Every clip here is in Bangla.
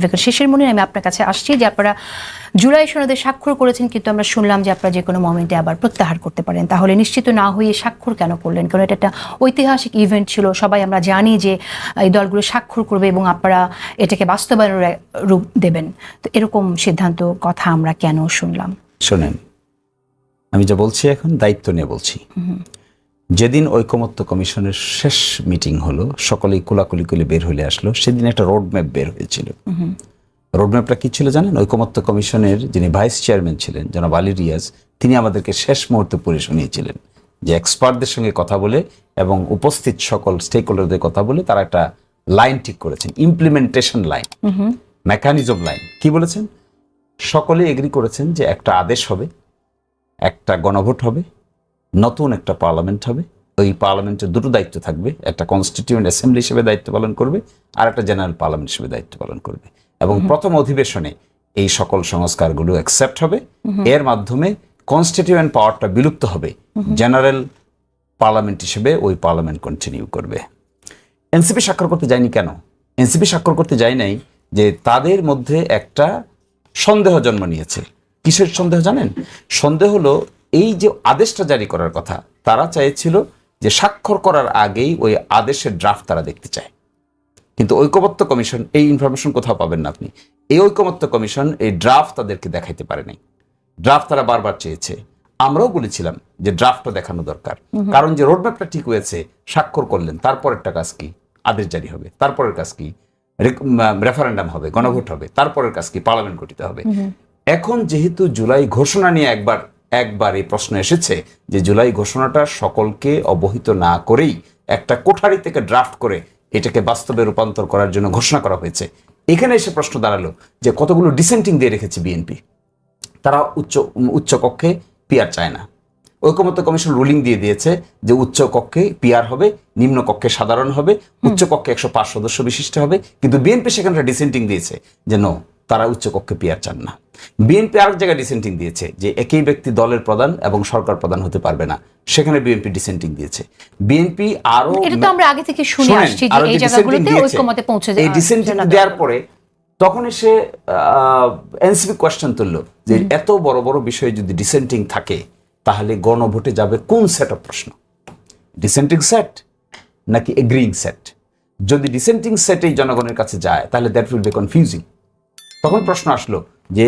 অ্যাডভোকেট শেষের মনে আমি আপনার কাছে আসছি যে আপনারা জুলাই সনদে স্বাক্ষর করেছেন কিন্তু আমরা শুনলাম যে আপনারা যে কোনো মোমেন্টে আবার প্রত্যাহার করতে পারেন। তাহলে নিশ্চিত না হয়ে স্বাক্ষর কেন করলেন? কারণ এটা একটা ঐতিহাসিক ইভেন্ট ছিল। সবাই আমরা জানি যে এই দলগুলো স্বাক্ষর করবে এবং আপনারা এটাকে বাস্তবায়নের রূপ দেবেন। তো এরকম সিদ্ধান্ত কথা আমরা কেন শুনলাম? শোনেন আমি যা বলছি এখন দায়িত্ব নিয়ে বলছি। যেদিন ঐকমত্য কমিশনের শেষ মিটিং হলো, সকলেই কোলাকুলি করে বের হলে আসলো, সেদিন একটা রোডম্যাপ বের হয়েছিল। রোডম্যাপটা কি ছিল জানেন? ঐকমত্য কমিশনের যিনি ভাইস চেয়ারম্যান ছিলেন, জনাব আলী রিয়াজ, তিনি আমাদেরকে শেষ মুহূর্তে পড়ে শুনিয়েছিলেন যে এক্সপার্টদের সঙ্গে কথা বলে এবং উপস্থিত সকল স্টেক হোল্ডারদের কথা বলে তারা একটা লাইন ঠিক করেছেন ইমপ্লিমেন্টেশন লাইন মেকানিজম লাইন কি বলেছেন? সকলে এগ্রি করেছেন যে একটা আদেশ হবে, একটা গণভোট হবে নতুন একটা পার্লামেন্ট হবে। ওই পার্লামেন্টের দুটো দায়িত্ব থাকবে একটা কনস্টিটিউয়েন্ট অ্যাসেম্বলি হিসেবে দায়িত্ব পালন করবে আর একটা জেনারেল পার্লামেন্ট হিসেবে দায়িত্ব পালন করবে। এবং প্রথম অধিবেশনে এই সকল সংস্কারগুলো অ্যাকসেপ্ট হবে। এর মাধ্যমে কনস্টিটিউয়েন্ট পাওয়ারটা বিলুপ্ত হবে। জেনারেল পার্লামেন্ট হিসেবে ওই পার্লামেন্ট কন্টিনিউ করবে। এনসিপি স্বাক্ষর করতে যায়নি কেন? এনসিপি স্বাক্ষর করতে যায় নাই যে তাদের মধ্যে একটা সন্দেহ জন্ম নিয়েছে। কিসের সন্দেহ জানেন? সন্দেহ হলো এই যে আদেশটা জারি করার কথা তারা চাইছিল যে স্বাক্ষর করার আগেই ওই আদেশের ড্রাফট তারা দেখতে চায়। কিন্তু ঐকমত্য কমিশন এই ইনফরমেশন কোথাও পাবেন না আপনি। এই ঐকমত্য কমিশন এই ড্রাফট তাদেরকে দেখাইতে পারে নাই। ড্রাফট তারা বারবার চেয়েছে। আমরাও বলেছিলাম যে ড্রাফটটা দেখানো দরকার। কারণ যে রোডম্যাপটা ঠিক হয়েছে স্বাক্ষর করলেন তারপরেরটা কাজ কি? আদেশ জারি হবে। তারপরের কাজ কি? রেফারেন্ডাম হবে গণভোট হবে। তারপরের কাজ কি? পার্লামেন্ট গঠিত হবে। এখন যেহেতু জুলাই ঘোষণা নিয়ে একবার একবার এই প্রশ্ন এসেছে যে জুলাই ঘোষণাটা সকলকে অবহিত না করেই একটা কোঠারি থেকে ড্রাফট করে এটাকে বাস্তবে রূপান্তর করার জন্য ঘোষণা করা হয়েছে। এখানে এসে প্রশ্ন দাঁড়াল যে কতগুলো ডিসেন্টিং দিয়ে রেখেছে বিএনপি তারা উচ্চ উচ্চকক্ষে পিয়ার চায় না। ঐকমত্য কমিশন রুলিং দিয়ে দিয়েছে যে উচ্চ কক্ষে পিআর হবে নিম্ন কক্ষে সাধারণ হবে উচ্চ কক্ষে একশো পাঁচ সদস্য বিশিষ্ট হবে। কিন্তু বিএনপি সেখানে ডিসেন্টিং দিয়েছে যে নো তারা উচ্চ কক্ষে পিআর চান না। বিএনপি আরেক জায়গায় ডিসেন্টিং দিয়েছে যে একই ব্যক্তি দলের প্রধান এবং সরকার প্রধান হতে পারবে না। সেখানে বিএনপি ডিসেন্টিং দিয়েছে। বিএনপি আরও এটা তো আমরা আগে থেকে শুনে আসছি যে এই জায়গাগুলোতে ঐক্যমতে পৌঁছে যায় এই ডিসেন্টিং দেওয়ার পরে তখন এসে এনসিপি কোয়েশ্চেন তুললো যে এত বড় বড় বিষয়ে যদি ডিসেন্টিং থাকে তাহলে গণভোটে যাবে কোন সেট অফ প্রশ্ন? ডিসেন্টিং সেট নাকি এগ্রিং সেট যদি ডিসেন্টিং সেটেই জনগণের কাছে যায় তাহলে দ্যাট উইল বি কনফিউজিং তখন প্রশ্ন আসলো যে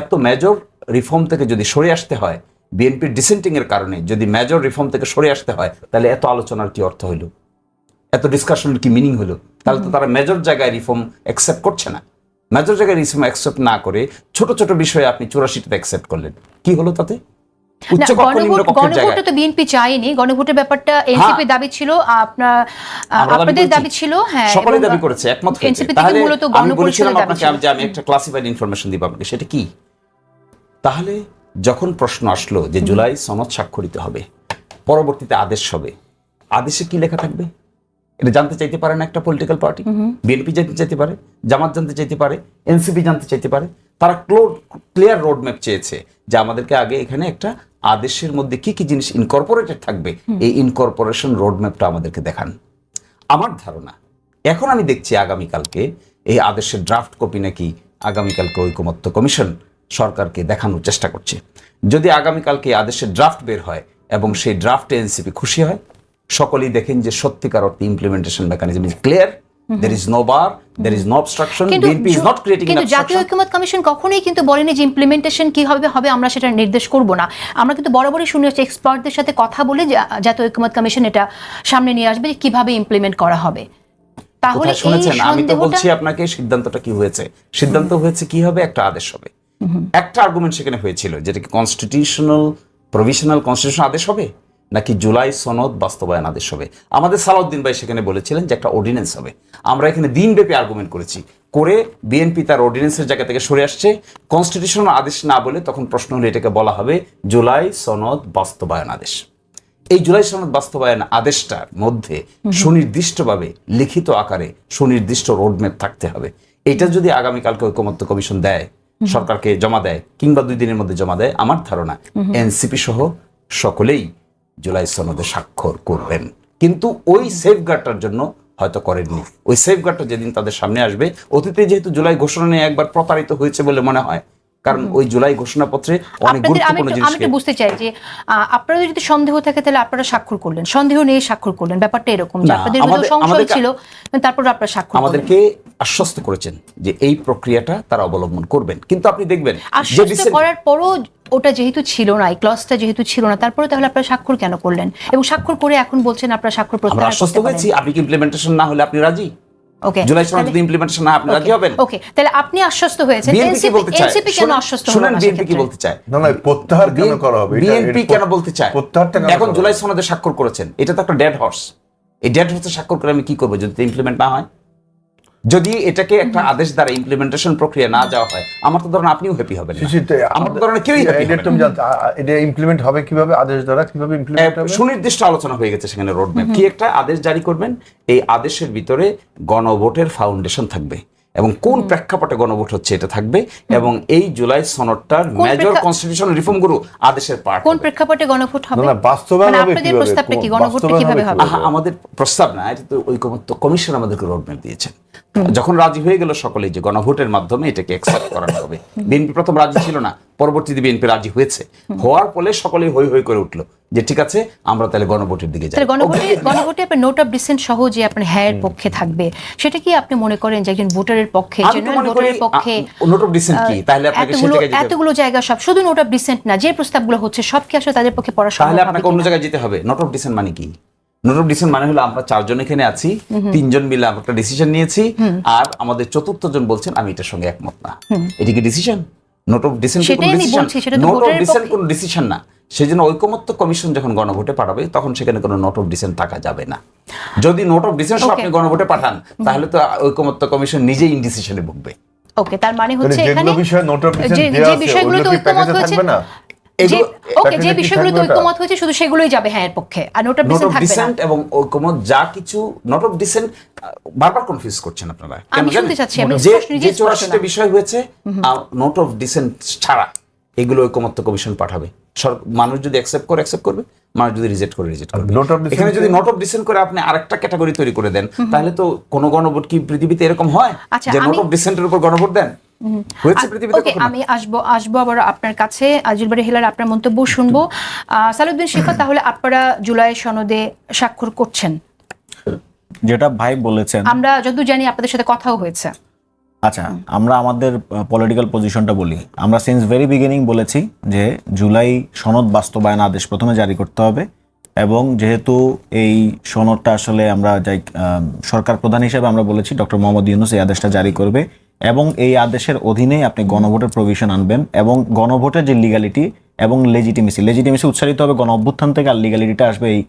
এত মেজর রিফর্ম থেকে যদি সরে আসতে হয় বিএনপির ডিসেন্টিংয়ের কারণে যদি মেজর রিফর্ম থেকে সরে আসতে হয়, তাহলে এত আলোচনার কি অর্থ হলো এত ডিসকাশনের কি মিনিং হলো তাহলে তো তারা মেজর জায়গায় রিফর্ম অ্যাকসেপ্ট করছে না। মেজর জায়গায় রিফর্ম অ্যাকসেপ্ট না করে ছোট ছোট বিষয়ে আপনি চুরাশিটা অ্যাকসেপ্ট করলেন। কি হলো তাতে? না, উচ্চ কক্ষ নিম্ন গণভোট কক্ষের জায়গায়। গণভোটে তো বিএনপি চায়নি। গণভোটের ব্যাপারটা এনসিপি দাবি ছিল আপনার আপনাদের দাবি ছিল হ্যাঁ সকলে দাবি করেছে একমত এনসিপি থেকে মূলত গণপরিষদের দাবি ছিল আমি একটা ক্লাসিফাইড ইনফরমেশন দিব আপনাকে সেটা কি? তাহলে যখন প্রশ্ন আসলো যে জুলাই সনদ স্বাক্ষরিত হবে পরবর্তীতে আদেশ হবে আদেশে কি লেখা থাকবে? এটা জানতে চাইতে পারে না একটা পলিটিক্যাল পার্টি বিএনপি জানতে চাইতে পারে জামাত জানতে চাইতে পারে এনসিপি জানতে চাইতে পারে তারা ক্লিয়ার রোড ম্যাপ চেয়েছে। যে আমাদেরকে আগে এখানে একটা আদেশের মধ্যে কি কি জিনিস ইনকর্পোরেটেড থাকবে এই ইনকর্পোরেশন রোড ম্যাপটা আমাদেরকে দেখান। আমার ধারণা এখন আমি দেখছি আগামীকালকে এই আদেশের ড্রাফট কপি নাকি আগামীকালকে ঐকমত্য কমিশন সরকারকে দেখানোর চেষ্টা করছে। যদি আগামীকালকে এই আদেশের ড্রাফট বের হয় এবং সেই ড্রাফটে এনসিপি খুশি হয় সকলেই দেখেন যে সত্যিকার অর্থে implementation mechanism is clear BNP কিন্তু জাতীয় ঐক্যমত কমিশন কখনোই কিন্তু বলেনি যে ইমপ্লিমেন্টেশন কীভাবে হবে আমরা সেটা নির্দেশ করব না। আমরা কিন্তু বরাবরই শুনে আসছি এক্সপার্টদের সাথে কথা বলে জাতীয় ঐক্যমত কমিশন এটা সামনে নিয়ে আসবে যে কীভাবে ইমপ্লিমেন্ট করা হবে। তাহলে শুনেছেন? আমি তো বলছি আপনাকে সিদ্ধান্তটা কি হয়েছে? সিদ্ধান্ত হয়েছে কি হবে? একটা আদেশ হবে। একটা আর্গুমেন্ট সেখানে হয়েছিল যেটা কি কনস্টিটিউশনাল প্রভিশনাল কনস্টিটিউশন আদেশ হবে? নাকি জুলাই সনদ বাস্তবায়ন আদেশ হবে? আমাদের সালাউদ্দিন ভাই সেখানে বলেছিলেন যে একটা অর্ডিন্যান্স হবে। আমরা এখানে দিনব্যাপী আর্গুমেন্ট করেছি। করে বিএনপি তার অর্ডিন্যান্সের জায়গা থেকে সরে আসছে। কনস্টিটিউশনাল আদেশ না বলে তখন প্রশ্ন হলে এটাকে বলা হবে জুলাই সনদ বাস্তবায়ন আদেশ। এই জুলাই সনদ বাস্তবায়ন আদেশটার মধ্যে সুনির্দিষ্টভাবে লিখিত আকারে সুনির্দিষ্ট রোডম্যাপ থাকতে হবে। এটা যদি আগামীকালকে ঐকমত্য কমিশন দেয় সরকারকে জমা দেয় কিংবা দুই দিনের মধ্যে জমা দেয় আমার ধারণা এনসিপি সহ সকলেই জুলাই সনদে স্বাক্ষর করবেন। কিন্তু ওই সেফগার্ডটার জন্য হয়তো করেননি। ওই সেফগার্ডটা যেদিন তাদের সামনে আসবে অতীতে যেহেতু জুলাই ঘোষণা নিয়ে একবার প্রতারিত হয়েছে বলে মনে হয় কারণ ওই জুলাই ঘোষণাপত্রে অনেক গুরুত্বপূর্ণ একটু- আমি বুঝতে চাই যে আহ, আপনাদের যদি সন্দেহ থাকে তাহলে আপনারা স্বাক্ষর করলেন। সন্দেহ নিয়ে স্বাক্ষর করলেন। ব্যাপারটা এরকম যে আপনাদের মধ্যে সংশয় ছিল তারপর আপনারা স্বাক্ষর করলেন। আমাদেরকে আশ্বস্ত করেছেন যে এই প্রক্রিয়াটা তারা অবলম্বন করবেন। কিন্তু আপনি দেখবেন আশ্বস্ত করার পরও ওটা যেহেতু ছিল না এই ক্লসটা যেহেতু ছিল না তারপরে তাহলে আপনারা স্বাক্ষর কেন করলেন? এবং স্বাক্ষর করে এখন বলছেন আপনারা স্বাক্ষর আমরা প্রত্যাহার আশ্বস্ত হয়েছি আপনি কি ইমপ্লিমেন্টেশন না হলে আপনি রাজি? ওকে জুলাই সনদ যদি ইমপ্লিমেন্টেশন না আপনি রাজি হবেন? ওকে তাহলে আপনি আশ্বস্ত হয়েছেন। কি এনসিপি বলতে চায়? এনসিপি কেন আশ্বস্ত হলো না বিএনপি কি বলতে চায়? না না প্রত্যাহার কেন করা হবে? এটা- বিএনপি কেন বলতে চায়? প্রত্যাহারটা কেন এখন জুলাই? সনদে স্বাক্ষর করেছেন এটা তো একটা ডেড হর্স এই ডেড হর্সে স্বাক্ষর করে আমি কি করব? যদি ইমপ্লিমেন্ট না হয়? যদি এটাকে একটা আদেশ দ্বারা ইমপ্লিমেন্টেশন প্রক্রিয়া না যাওয়া হয় আমার তো ধরেন আপনিও হ্যাপি হবেন আমার তো ধরেন কেউই হ্যাপি এটা তুমি জানতে- আ- আ- এটা ইমপ্লিমেন্ট হবে কীভাবে? আদেশ দ্বারা কীভাবে ইমপ্লিমেন্ট হবে? সুনির্দিষ্ট আলোচনা হয়ে গেছে সেখানে রোডম্যাপ কি একটা আদেশ জারি করবেন? এই আদেশের ভিতরে গণভোটের ফাউন্ডেশন থাকবে এবং কোন প্রেক্ষাপটে গণভোট হচ্ছে এটা থাকবে এবং এই জুলাই সনদটার মেজর কনস্টিটিউশন রিফর্মগুলো আদেশের পার্ট কোন প্রেক্ষাপটে গণভোট হবে? না, না, বাস্তবায়ন মানে হবে আপনাদের প্রস্তাবটা কি? গণভোটটা কীভাবে হবে আমাদের প্রস্তাব না এটা তো ঐকমত্য কমিশন আমাদেরকে রোডম্যাপ দিয়েছেন। যখন রাজি হয়ে গেল সকলেই যে গণভোটের মাধ্যমে এটাকে অ্যাকসেপ্ট করানো হবে। বিএনপি প্রথম রাজি ছিল না পরবর্তীতে বিএনপি রাজি হয়েছে। হওয়ার ফলে সকলেই হই হই করে উঠল যে ঠিক আছে আমরা তাহলে গণভোটের দিকে যাই। গণভোটে গণভোটে আপনার নোট অফ ডিসেন্ট সহ যে আপনার হ্যায়ের পক্ষে থাকবে সেটা কি আপনি মনে করেন যে একজন ভোটারের পক্ষে জেনারেল ভোটারের পক্ষে নোট অফ ডিসেন্ট কি? তাহলে আপনাকে সে এতগুলো জায়গায় যেতে হবে। এতগুলো জায়গা সব শুধু নোট অফ ডিসেন্ট না যে প্রস্তাবগুলো হচ্ছে সব কি আসলে তাদের পক্ষে পড়া সম্ভব তাহলে আপনাকে অন্য জায়গায় যেতে হবে। নোট অফ ডিসেন্ট মানে কি? নোট অফ ডিসেন্ট মানে হলো আমরা চারজন এখানে আছি তিনজন মিলে আমরা একটা ডিসিশন নিয়েছি আর আমাদের চতুর্থ জন বলছেন আমি এটার সঙ্গে একমত না। এটা কি ডিসিশন নোট অফ বলছি, সেটা তো নোট অফ ডিসেন্ট কোনো ডিসিশন না। সেই জন্য ঐকমত্য কমিশন যখন গণভোটে পাঠাবে তখন সেখানে কোনো নোট অফ ডিসেন্ট থাকা যাবে না। যদি নোট অফ ডিসেন্ট আপনি গণভোটে পাঠান তাহলে তো ঐকমত্য কমিশন নিজেই ইনডিসিশনে ভুগবে। ওকে তার মানে হচ্ছে যেগুলো এখানে বিষয়ে নোট অফ যে- বিষয়গুলো তো ঐকমত হয়েছে এগুলো- ওকে যে প্যাকেজে কি বিষয়গুলো তো থাকবে ওটা? ঐকমত হয়েছে শুধু সেগুলোই যাবে হ্যাঁ এর পক্ষে। আর নোট অফ ডিসেন্ট থাকবে না। ডিসেন্ট এবং ঐকমত যা কিছু নোট অফ ডিসেন্ট বারবার কনফিউজ করছেন আপনারা। আমি শুনতে চাচ্ছি, আমি যে চৌরাশিটা বিষয় হয়েছে নোট অফ ডিসেন্ট ছাড়া এগুলো ঐকমত্য কমিশন পাঠাবে। মানুষ যদি অ্যাকসেপ্ট করে অ্যাকসেপ্ট করবে মানুষ যদি রিজেক্ট করে রিজেক্ট করবে। নোট অফ এখানে যদি নোট অফ ডিসেন্ট করে আপনি আরেকটা ক্যাটাগরি তৈরি করে দেন তাহলে তো কোন গণভোট কি পৃথিবীতে এরকম হয়? আচ্ছা, যে নোট অফ ডিসেন্টের উপর গণভোট দেন? আমি আসব আসব আবার আপনার কাছে। আজিলবাড়ি হেলার আপনার মন্তব্য শুনব। সালুদ্দিন শেখা তাহলে আপনারা জুলাই সনদে স্বাক্ষর করছেন? যেটা ভাই বলেছেন। আমরা যতদূর জানি আপনাদের সাথে কথাও হয়েছে। আচ্ছা আমরা আমাদের পলিটিক্যাল পজিশনটা বলি। আমরা সিন্স ভেরি বিগিনিং বলেছি যে জুলাই সনদ বাস্তবায়ন আদেশ প্রথমে জারি করতে হবে এবং যেহেতু এই সনদটা আসলে আমরা যাই সরকার প্রধান হিসেবে আমরা বলেছি ডক্টর মোহাম্মদ ইউনুস এই আদেশটা জারি করবে। এবং এই আদেশের অধীনেই আপনি গণভোটের প্রভিশন আনবেন এবং গণভোটের যে লিগালিটি এবং লেজিটিমেসি লেজিটিমেসি উচ্চারিত হবে গণ অভ্যুত্থান থেকে আর লিগালিটিটা আসবে এই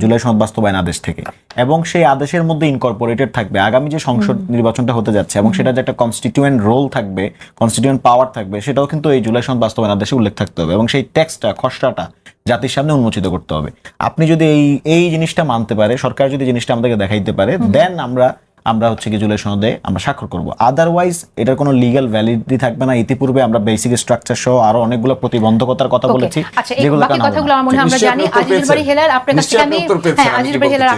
জুলাই সনদ বাস্তবায়ন আদেশ থেকে। এবং সেই আদেশের মধ্যে ইনকর্পোরেটেড থাকবে। আগামী যে সংসদ নির্বাচনটা হতে যাচ্ছে এবং সেটা যে একটা কনস্টিটিউয়েন্ট রোল থাকবে কনস্টিটিউয়েন্ট পাওয়ার থাকবে সেটাও কিন্তু এই জুলাই সনদ বাস্তবায়ন আদেশে উল্লেখ থাকতে হবে এবং সেই ট্যাক্সটা খসড়াটা জাতির সামনে উন্মোচিত করতে হবে। আপনি যদি এই এই জিনিসটা মানতে পারে সরকার যদি জিনিসটা আমাদেরকে দেখাইতে পারে দেন আমরা আমরা হচ্ছে কি জুলাই সনদে আমরা স্বাক্ষর করব আদারওয়াইজ এটার কোনো লিগাল ভ্যালিডিটি থাকবে না ইতিপূর্বে আমরা বেসিক স্ট্রাকচার সহ আরও অনেকগুলো প্রতিবন্ধকতার কথা বলেছি আচ্ছা এই যেগুলো? কথাগুলো আমার মনে হয় আমরা জানি আজিজুল বাড়ি পেয়েছেন। হেলার আপনার কাছে আমি হ্যাঁ আজিজুল বাড়ি চেয়েছি।